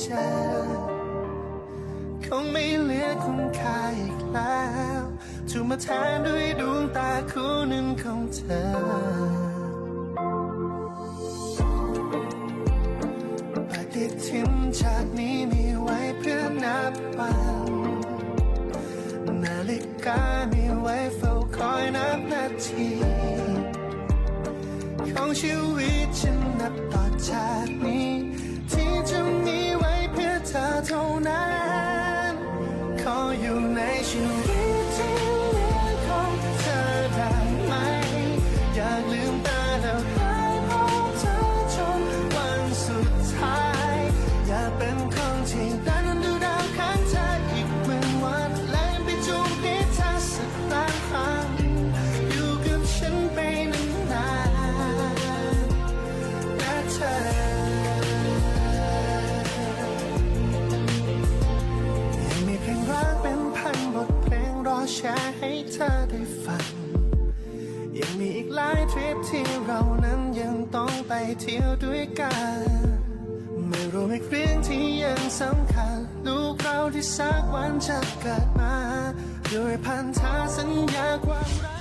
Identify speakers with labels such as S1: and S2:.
S1: เจอคงไม่เหลือคุณค่าอีกแล้วถูกมาแทนด้วยดวงตาคู่หนึ่งของเธอปฏิทินจากนี้มีไว้เพื่อนับวันนาฬิกามีไว้เฝ้าคอยนับนาทีของชีวิตฉันนับต่อจากนี้ที่ แชร์ให้เธอได้ฟัง ยังมีอีกหลายทริปที่เรานั้นยังต้องไปเที่ยวด้วยกัน ไม่รวมอีกเรื่องที่ยังสำคัญ ลูกเราที่สักวันจะเกิดมา ด้วยพันธสัญญาความรัก